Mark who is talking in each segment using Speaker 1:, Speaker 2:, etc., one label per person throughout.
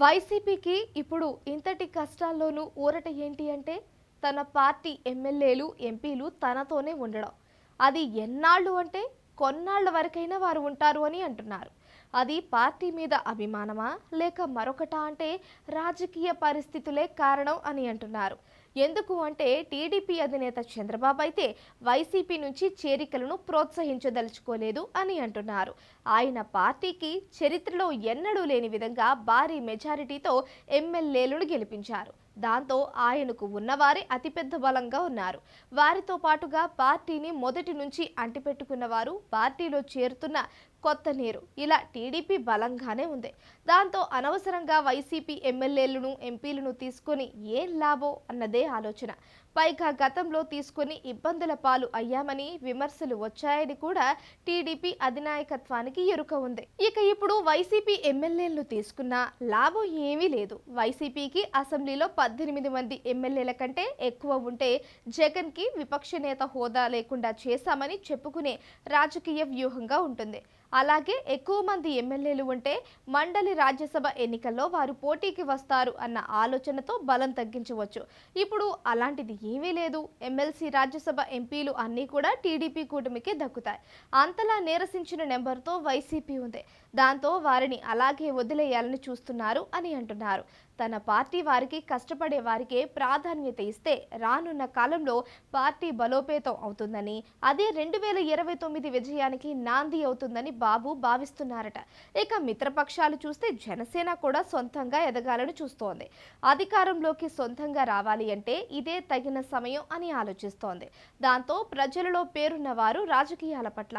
Speaker 1: వైసీపీకి ఇప్పుడు ఇంతటి కష్టాల్లోనూ ఊరట ఏంటి అంటే తన పార్టీ ఎమ్మెల్యేలు ఎంపీలు తనతోనే ఉండడం. అది ఎన్నాళ్ళు అంటే కొన్నాళ్ళ వరకైనా వారు ఉంటారు అని అంటున్నారు. అది పార్టీ మీద అభిమానమా లేక మరొకటా అంటే రాజకీయ పరిస్థితులే కారణం అని అంటున్నారు. ఎందుకు అంటే టీడీపీ అధినేత చంద్రబాబు అయితే వైసీపీ నుంచి చేరికలను ప్రోత్సహించదలుచుకోలేదు అని అంటున్నారు. ఆయన పార్టీకి చరిత్రలో ఎన్నడూ లేని విధంగా భారీ మెజారిటీతో ఎమ్మెల్యేలను గెలిపించారు. దాంతో ఆయనకు ఉన్నవారే అతిపెద్ద బలంగా ఉన్నారు. వారితో పాటుగా పార్టీని మొదటి నుంచి అంటిపెట్టుకున్న వారు పార్టీలో చేరుతున్న కొత్త నీరు. ఇలా టీడీపీ బలంగానే ఉంది. దాంతో అనవసరంగా వైసీపీ ఎమ్మెల్యేలను ఎంపీలను తీసుకొని ఏం లాభం అన్నదే ఆలోచన. పైగా గతంలో తీసుకొని ఇబ్బందుల పాలు అయ్యామని విమర్శలు వచ్చాయని కూడా టీడీపీ అధినాయకత్వానికి ఎరుక ఉంది. ఇక ఇప్పుడు వైసీపీ ఎమ్మెల్యేలను తీసుకున్నా లాభం ఏమీ లేదు. వైసీపీకి అసెంబ్లీలో పద్దెనిమిది మంది ఎమ్మెల్యేల కంటే ఎక్కువ ఉంటే జగన్కి విపక్ష నేత హోదా లేకుండా చేశామని చెప్పుకునే రాజకీయ వ్యూహంగా ఉంటుంది. అలాగే ఎక్కువ మంది ఎమ్మెల్యేలు ఉంటే మండలి రాజ్యసభ ఎన్నికల్లో వారు పోటీకి వస్తారు అన్న ఆలోచనతో బలం తగ్గించవచ్చు. ఇప్పుడు అలాంటిది ఏమీ లేదు. ఎమ్మెల్సీ రాజ్యసభ ఎంపీలు అన్నీ కూడా టీడీపీ కూటమికి దక్కుతాయి. అంతలా నీరసించిన నెంబర్తో వైసీపీ ఉంది. దాంతో వారిని అలాగే వదిలేయాలని చూస్తున్నారు అని అంటున్నారు. తన పార్టీ వారికి కష్టపడే వారికే ప్రాధాన్యత ఇస్తే రానున్న కాలంలో పార్టీ బలోపేతం అవుతుందని అదే రెండు వేల ఇరవై తొమ్మిది విజయానికి నాంది అవుతుందని బాబు భావిస్తున్నారట. ఇక మిత్రపక్షాలు చూస్తే జనసేన కూడా సొంతంగా ఎదగాలని చూస్తోంది. అధికారంలోకి సొంతంగా రావాలి అంటే ఇదే తగిన సమయం అని ఆలోచిస్తోంది. దాంతో ప్రజలలో పేరున్న వారు రాజకీయాల పట్ల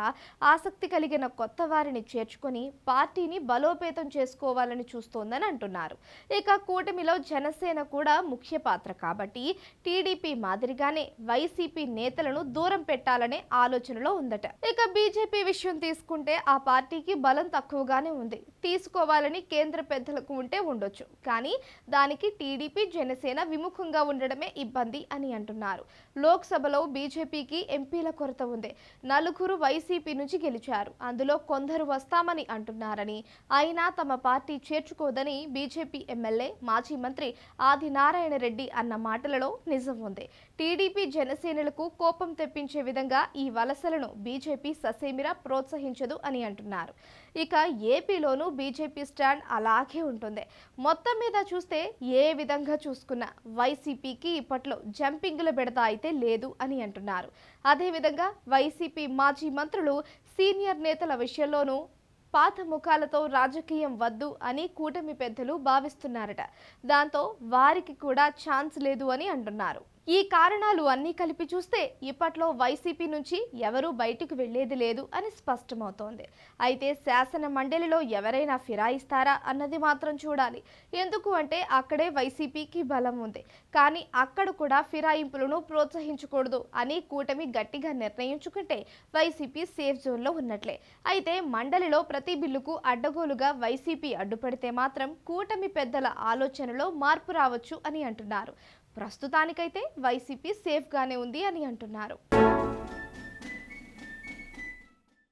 Speaker 1: ఆసక్తి కలిగిన కొత్త వారిని చేర్చుకొని పార్టీని బలోపేతం చేసుకోవాలని చూస్తోందని అంటున్నారు. ఇక కూటమిలో జనసేన కూడా ముఖ్య పాత్ర కాబట్టి టీడీపీ మాదిరిగానే వైసీపీ నేతలను దూరం పెట్టాలనే ఆలోచనలో ఉందట. ఇక బీజేపీ విషయం తీసుకుంటే ఆ పార్టీకి బలం తక్కువగానే ఉంది. తీసుకోవాలని కేంద్ర పెద్దలకు ఉంటే ఉండొచ్చు. కానీ దానికి టీడీపీ జనసేన విముఖంగా ఉండడమే ఇబ్బంది అని అంటున్నారు. లోక్సభలో బీజేపీకి ఎంపీల కొరత ఉంది. నలుగురు వైసీపీ నుంచి గెలిచారు. అందులో కొందరు వస్తామని అంటున్నారని అయినా తమ పార్టీ చేర్చుకోదని బీజేపీ ఎమ్మెల్యే మాజీ మంత్రి ఆది నారాయణ రెడ్డి అన్న మాటలలో నిజం ఉంది. టీడీపీ జనసేనలకు కోపం తెప్పించే విధంగా ఈ వలసలను బీజేపీ ససేమిరా ప్రోత్సహించదు అని అంటున్నారు. ఇక ఏపీలోనూ బీజేపీ స్టాండ్ అలాగే ఉంటుంది. మొత్తం మీద చూస్తే ఏ విధంగా చూసుకున్నా వైసీపీకి ఇప్పట్లో జంపింగ్ల బెడత అయితే లేదు అని అంటున్నారు. అదేవిధంగా వైసీపీ మాజీ మంత్రులు సీనియర్ నేతల విషయంలోనూ పాత ముఖాలతో రాజకీయం వద్దు అని కూటమి పెద్దలు భావిస్తున్నారట. దాంతో వారికి కూడా ఛాన్స్ లేదు అని అంటున్నారు. ఈ కారణాలు అన్నీ కలిపి చూస్తే ఇప్పట్లో వైసీపీ నుంచి ఎవరూ బయటికి వెళ్ళేది లేదు అని స్పష్టమవుతోంది. అయితే శాసన మండలిలో ఎవరైనా ఫిరాయిస్తారా అన్నది మాత్రం చూడాలి. ఎందుకు అంటే అక్కడే వైసీపీకి బలం ఉంది. కానీ అక్కడ కూడా ఫిరాయింపులను ప్రోత్సహించకూడదు అని కూటమి గట్టిగా నిర్ణయించుకుంటే వైసీపీ సేఫ్ జోన్లో ఉన్నట్లే. అయితే మండలిలో ప్రతి బిల్లుకు అడ్డగోలుగా వైసీపీ అడ్డుపడితే మాత్రం కూటమి పెద్దల ఆలోచనలో మార్పు రావచ్చు అని అంటున్నారు. ప్రస్తుతానికైతే వైసీపీ సేఫ్గానే ఉంది అని అంటున్నారు.